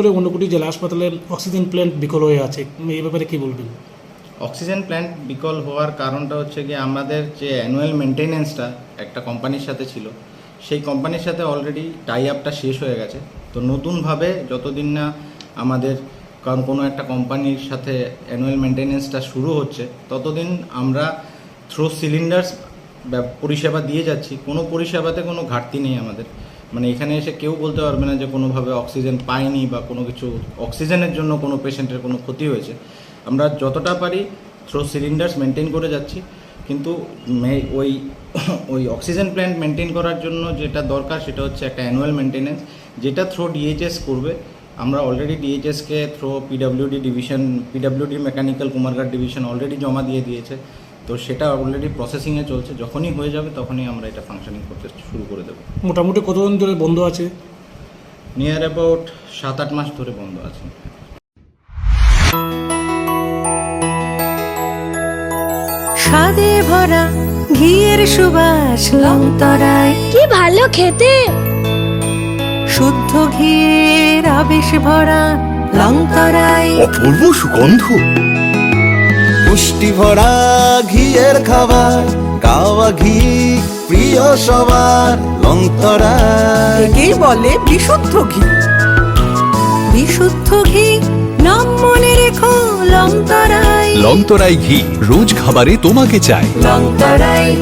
করে ঊনকোটি জেলা হাসপাতালে অক্সিজেন প্ল্যান্ট বিকল হয়ে আছে। এই ব্যাপারে কি বলবেন? অক্সিজেন প্ল্যান্ট বিকল হওয়ার কারণটা হচ্ছে গিয়ে আমাদের যে অ্যানুয়াল মেনটেনেন্সটা একটা কোম্পানির সাথে ছিল, সেই কোম্পানির সাথে অলরেডি টাই আপটা শেষ হয়ে গেছে। তো নতুনভাবে যতদিন না আমাদের কারণ কোনো একটা কোম্পানির সাথে অ্যানুয়াল মেনটেনেন্সটা শুরু হচ্ছে, ততদিন আমরা থ্রো সিলিন্ডার্স পরিষেবা দিয়ে যাচ্ছি। কোনো পরিষেবাতে কোনো ঘাটতি নেই আমাদের। মানে এখানে এসে কেউ বলতে পারবে না যে কোনোভাবে অক্সিজেন পায়নি বা কোনো কিছু অক্সিজেনের জন্য কোনো পেশেন্টের কোনো ক্ষতি হয়েছে। আমরা যতটা পারি থ্রো সিলিন্ডার্স মেনটেন করে যাচ্ছি। কিন্তু ওই ওই অক্সিজেন প্ল্যান্ট মেনটেন করার জন্য যেটা দরকার সেটা হচ্ছে একটা অ্যানুয়াল মেনটেনেন্স যেটা থ্রো ডিএইচএস করবে। আমরা already ডিএইচএসকে through PWD division PWD mechanical Kumarghat division already জমা দিয়ে দিয়েছে। তো সেটা অলরেডি প্রসেসিংয়ে চলছে। যখনই হয়ে যাবে তখনই আমরা এটা ফাংশনিং করতে শুরু করে দেবো। মোটামুটি কতদিন ধরে বন্ধ আছে? নিয়ার অ্যাবাউট সাত আট মাস ধরে বন্ধ আছে। স্বাদে ভরা ঘিয়ের সুবাস লংতরায়। কি ভালো খেতে! শুদ্ধ ঘিয়ের আবেশ ভরা লংতরায়। অপূর্ব সুগন্ধ। পুষ্টি ভরা ঘিয়ের খাবার কাওয়া ঘি প্রিয় সবার লঙ্করা একেই বলে বিশুদ্ধ ঘি। বিশুদ্ধ ঘি নাম মনে রেখো লংতরায় লঙ্করাই ঘি রোজ খাবারে তোমাকে চাই। লংতরায়